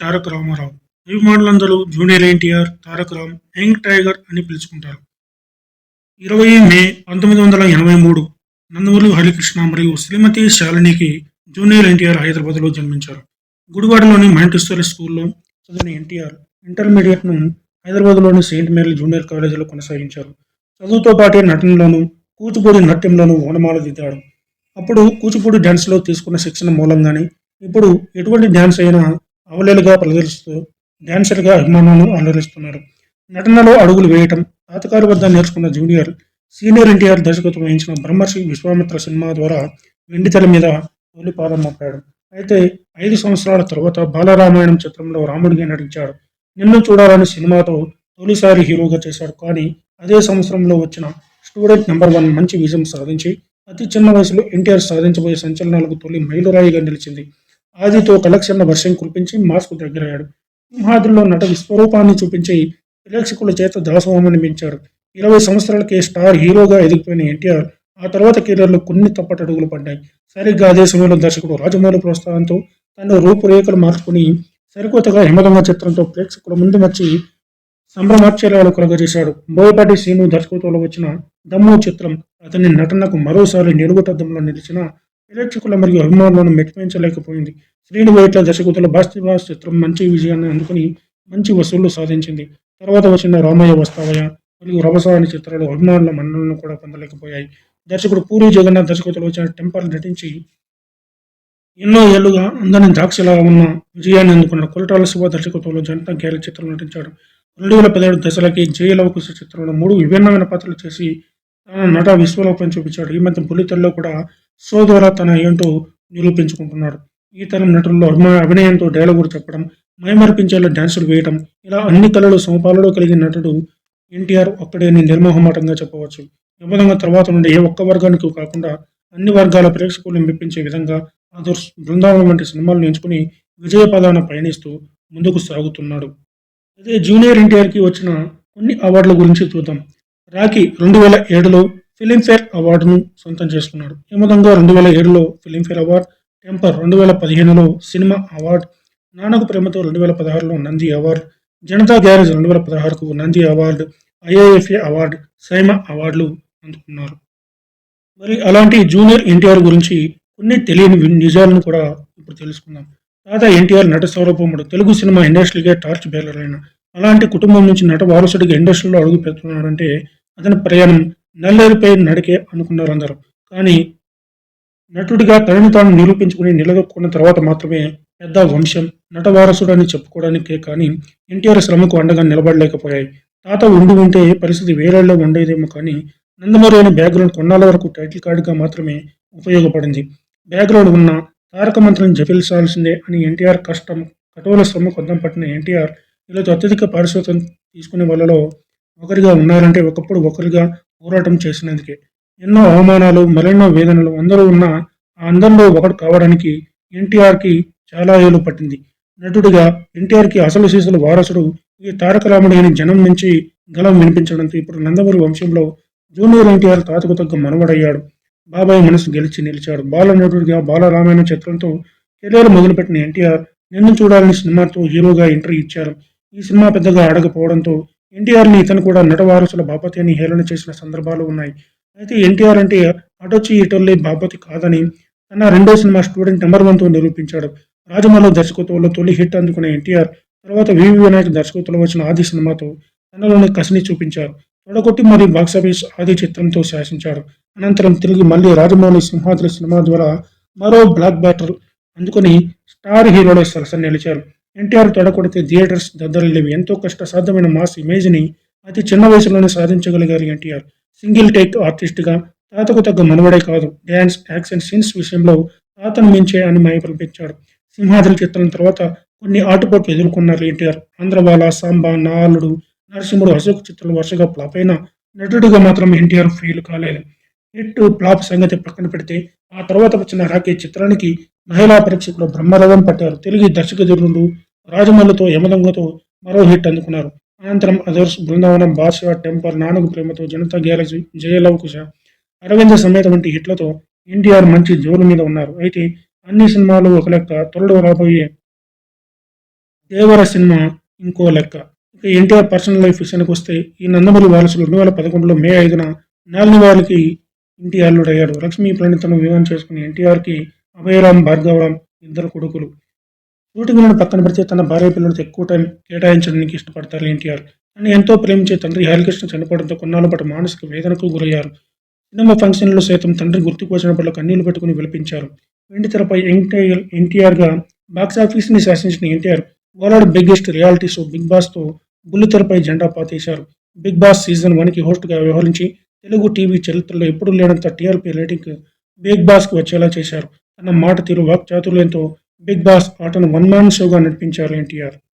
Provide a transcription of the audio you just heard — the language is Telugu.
తారక రామారావు. అభిమానులందరూ junior NTR Taraka Ram young tiger అని పిలుచుకుంటారు. ఇరవై మే పంతొమ్మిది వందల ఎనభై మూడు నందమూరి హరికృష్ణ మరియు శ్రీమతి శాలినికి జూనియర్ ఎన్టీఆర్ హైదరాబాద్లో జన్మించారు. గుడివాడలోని మాంటిస్టరీ స్కూల్లో చదివిన ఎన్టీఆర్ ఇంటర్మీడియట్ను హైదరాబాద్లోని సెయింట్ మేరీ జూనియర్ కాలేజీలో కొనసాగించారు. చదువుతో పాటే నటనలోనూ కూచిపూడి నాట్యంలోనూ ఓనమాలు దిద్దాడు. అప్పుడు కూచిపూడి డ్యాన్స్లో తీసుకున్న శిక్షణ మూలంగానే ఇప్పుడు ఎటువంటి డ్యాన్స్ అయినా అవలేలుగా ప్రదర్శిస్తూ డ్యాన్సర్గా అభిమానులను అలరిస్తున్నారు నటనలో అడుగులు వేయటం తాతగారి వద్ద నేర్చుకున్న జూనియర్ సీనియర్ ఎన్టీఆర్ దర్శకత్వం వహించిన బ్రహ్మర్షి విశ్వామిత్ర సినిమా ద్వారా వెండితెర మీద తొలి పాదం మోపాడు. అయితే ఐదు సంవత్సరాల తర్వాత బాలరామాయణం చిత్రంలో రాముడిగా నటించాడు. నిన్ను చూడాలని సినిమాతో తొలిసారి హీరోగా చేశాడు. కానీ అదే సంవత్సరంలో వచ్చిన స్టూడెంట్ నెంబర్ వన్ మంచి విజయం సాధించి అతి చిన్న వయసులో ఎన్టీఆర్ సాధించబోయే సంచలనాలకు తొలి మైలురాయిగా నిలిచింది ఆదితో కలెక్షన్ల వర్షం కురిపించి మాస్కు దగ్గరయ్యాడు. సింహాద్రిలో నట విశ్వరూపాన్ని చూపించి ప్రేక్షకుల చేత దాసోహమని పెంచాడు ఇరవై సంవత్సరాలకే స్టార్ హీరోగా ఎదిగిపోయిన ఎన్టీఆర్ ఆ తర్వాత కెరీర్లో కొన్ని తప్పటడుగులు పడ్డాయి. సరిగ్గా అదే సమయంలో దర్శకుడు రాజమౌళి ప్రోత్సాహంతో తన రూపురేఖలు మార్చుకుని సరికొత్తగా హిమదొంగ చిత్రంతో ప్రేక్షకుల ముందు వచ్చి సంభ్రమాశ్చర్యాలు కలగజేశాడు. బోయపాటి శ్రీను దర్శకత్వంలో వచ్చిన దమ్ము చిత్రం అతని నటనకు మరోసారి నిలుగుటద్దంలో నిలిచిన ప్రేక్షకుల మరియు అభిమానులను మెప్పించలేకపోయింది శ్రీను వైట్ల దర్శకత్వంలో బాస్తిబాస్ చిత్రం మంచి విజయాన్ని అందుకుని మంచి వసూళ్ళు సాధించింది. తర్వాత వచ్చిన రామయ్య వస్తావయ్య మరియు రవసాని చిత్రాలు అభిమానుల మన్నలను కూడా పొందలేకపోయాయి. దర్శకుడు పూరి జగన్నాథ్ దర్శకత్వంలో వచ్చిన టెంపర్ నటించి ఎన్నో ఏళ్ళుగా అందని దాక్షలా ఉన్న విజయాన్ని అందుకున్న కొలటాల శివ దర్శకత్వంలో జనతా గ్యారీ చిత్రం నటించాడు. రెండు వేల పదిహేడు దశలకి జయలవకుశ చిత్రంలో మూడు విభిన్నమైన పాత్రలు చేసి తన నట విశ్వలోకం చూపించాడు. ఈ మధ్య బుల్లితల్లో కూడా షో ద్వారా తన ఏంటో నిరూపించుకుంటున్నాడు ఈ తరం నటుల్లో అభిమా అభినయంతో డైలాగులు చెప్పడం మైమర్పించేలా డ్యాన్సులు వేయటం ఇలా అన్ని కళలు సమపాలలో కలిగిన నటుడు ఎన్టీఆర్ ఒక్కడే అని నిర్మోహమాటంగా చెప్పవచ్చు. నిబంధన తర్వాత నుండి ఏ ఒక్క వర్గానికి కాకుండా అన్ని వర్గాల ప్రేక్షకులను మెప్పించే విధంగా ఆదర్శ్ బృందావనం వంటి సినిమాలను ఎంచుకుని విజయ పదాన పయనిస్తూ ముందుకు సాగుతున్నాడు. అదే జూనియర్ ఎన్టీఆర్కి వచ్చిన కొన్ని అవార్డుల గురించి చూద్దాం. రాఖీ రెండు వేల ఏడులో ఫిలింఫేర్ అవార్డును సొంతం చేసుకున్నాడు. యమదంగా రెండు వేల ఏడులో ఫిలింఫేర్ అవార్డు టెంపర్ రెండు వేల పదిహేనులో సినిమా అవార్డు నానకు ప్రేమతో రెండు వేల పదహారులో నంది అవార్డు జనతా గ్యారేజ్ రెండు వేల పదహారుకు Nandi award IIFA award SIIMA అవార్డులు అందుకున్నారు. మరి అలాంటి జూనియర్ ఎన్టీఆర్ గురించి కొన్ని తెలియని నిజాలను కూడా ఇప్పుడు తెలుసుకుందాం. తాత ఎన్టీఆర్ నట సౌరభముడు తెలుగు సినిమా ఇండస్ట్రీకే టార్చ్ బేలర్ అయిన అలాంటి కుటుంబం నుంచి నట వారసుడిగా ఇండస్ట్రీలో అడుగు పెడుతున్నాడంటే అతని ప్రయాణం నల్లేరుపై నడికే అనుకున్నారు అందరూ. కానీ నటుడిగా తనను తాను నిరూపించుకుని నిలదొక్కున్న తర్వాత మాత్రమే పెద్ద వంశం నట వారసుడు అని చెప్పుకోవడానికే కానీ ఎన్టీఆర్ శ్రమకు అండగా నిలబడలేకపోయాయి. తాత ఉండి ఉంటే పరిస్థితి వేరేలో ఉండేదేమో కానీ నందమూరి అనే బ్యాక్గ్రౌండ్ కొన్నాళ్ళ వరకు టైటిల్ కార్డుగా మాత్రమే ఉపయోగపడింది. బ్యాక్గ్రౌండ్ ఉన్న తారక మంత్రం జపిల్సాల్సిందే అని ఎన్టీఆర్ కష్టం కఠోర శ్రమ కొద్దం పట్టిన ఎన్టీఆర్ ఈరోజు అత్యధిక పారిశ్రామికం తీసుకునే వాళ్ళలో ఒకరిగా ఉన్నారంటే ఒకప్పుడు ఒకరిగా పోరాటం చేసినందుకే. ఎన్నో అవమానాలు మరెన్నో వేదనలు అందరూ ఉన్న ఆ అందరిలో ఒకటి కావడానికి ఎన్టీఆర్కి చాలా ఏళ్ళు పట్టింది. నటుడిగా ఎన్టీఆర్కి అసలు సీసలు వారసుడు ఈ తారక రాముడు అని జనం నుంచి గలం వినిపించడంతో ఇప్పుడు నందమూరి వంశంలో జూనియర్ ఎన్టీఆర్ తాతకు తగ్గ మనవడయ్యాడు. బాబాయ్ మనసు గెలిచి నిలిచాడు. బాల నటుడిగా బాలరామాయణ చిత్రంతో కెరీర్ మొదలుపెట్టిన ఎన్టీఆర్ నిన్ను చూడాలని సినిమాతో హీరోగా ఎంట్రీ ఇచ్చారు. ఈ సినిమా పెద్దగా ఆడకపోవడంతో ఎన్టీఆర్ని ఇతను కూడా నట వారసుల బాపతి అని హేళన చేసిన సందర్భాలు ఉన్నాయి. అయితే ఎన్టీఆర్ అంటే అటొచ్చి ఇటొల్లి బాపతి కాదని తన రెండో సినిమా స్టూడెంట్ నెంబర్ వన్తో నిరూపించాడు. రాజమౌళి దర్శకత్వంలో తొలి హిట్ అందుకున్న ఎన్టీఆర్ తర్వాత వివి వినాయక్ దర్శకత్వంలో వచ్చిన ఆది సినిమాతో తనలోని కసిని చూపించారు. తొడగొట్టి మరియు బాక్సాఫీస్ ఆది చిత్రంతో శాసించాడు. అనంతరం తిరిగి మళ్ళీ రాజమౌళి సింహాద్రి సినిమా ద్వారా మరో బ్లాక్ బ్యాటర్ అందుకొని స్టార్ హీరోలో సరసన నిలిచారు. ఎన్టీఆర్ తొడగొడితే థియేటర్స్ దద్దరిల్లేవి ఎంతో కష్టసాధ్యమైన మాస్ ఇమేజ్ని అతి చిన్న వయసులోనే సాధించగలిగారు ఎన్టీఆర్. సింగిల్ టేక్ ఆర్టిస్ట్గా తాతకు తగ్గ మనవడే కాదు డ్యాన్స్ యాక్షన్ సీన్స్ విషయంలో తాతను మించే అని మైపరిపించాడు సింహాద్రి చిత్రం తర్వాత కొన్ని ఆటుపోట్లు ఎదుర్కొన్నారు ఎన్టీఆర్. ఆంధ్రవాల సాంబా నాలుడు నరసింహుడు అశోక్ చిత్రాలు వరుసగా ఫ్లాప్ అయినా నటుడిగా మాత్రం ఎన్టీఆర్ ఫెయిల్ కాలేదు. హిట్ ఫ్లాప్ సంగతి పక్కన పెడితే ఆ తర్వాత వచ్చిన రాకే చిత్రానికి మహిళా ప్రేక్షకులు బ్రహ్మరథం పట్టారు. తెలుగు దర్శకధురుడు రాజమౌళితో యమదంగతో మరో హిట్ అందుకున్నారు. అనంతరం అదర్స్ బృందావనం బాద్షా టెంపర్ నానుగు ప్రేమతో జనతా గ్యాలజీ జయలవకుశ అరవింద సమేత వంటి హిట్లతో ఎన్టీఆర్ మంచి జోరు మీద ఉన్నారు. అయితే అన్ని సినిమాలు ఒక లెక్క త్వరలో రాబోయే దేవర సినిమా ఇంకో లెక్క. ఇక ఎన్టీఆర్ పర్సనల్ లైఫ్ విషయానికి వస్తే ఈ నందమూరి వారసులు రెండు వేల పదకొండులో మే ఐదున నాలుగు వారికి ఇంటి అల్లుడయ్యాడు లక్ష్మీ ప్రణితను వివాహం చేసుకుని ఎన్టీఆర్కి అభయరామ్ భార్గవరామ్ ఇద్దరు కొడుకులు. షూటింగ్లను పక్కన పెడితే తన భార్య పిల్లలకు ఎక్కువ టైం కేటాయించడానికి ఇష్టపడతారు ఎన్టీఆర్. అని ఎంతో ప్రేమించే తండ్రి హరికృష్ణ చనిపోవడంతో కొన్నాళ్ళ పాటు మానసిక వేదనకు గురయ్యారు. సినిమా ఫంక్షన్లో సైతం తండ్రి గుర్తుకు వచ్చినప్పుడు కన్నీళ్ళు పెట్టుకుని విలపించారు. వెండి తెరపై ఎన్టీఆర్ ఎన్టీఆర్గా బాక్సాఫీస్ని శాసించిన NTR world biggest reality show Bigg బాస్తో బుల్లితెరపై జెండా పాతేశారు. బిగ్ బాస్ సీజన్ వన్కి హోస్ట్గా వ్యవహరించి తెలుగు టీవీ చరిత్రలో ఎప్పుడూ లేనంత టీఆర్పీ రేటింగ్ బిగ్ బాస్కు వచ్చేలా చేశారు. తన మాట తీరు వాక్చాతుర్యంతో బిగ్ బాస్ ఆటను వన్ మ్యాన్ షోగా నడిపించారు ఎన్టీఆర్.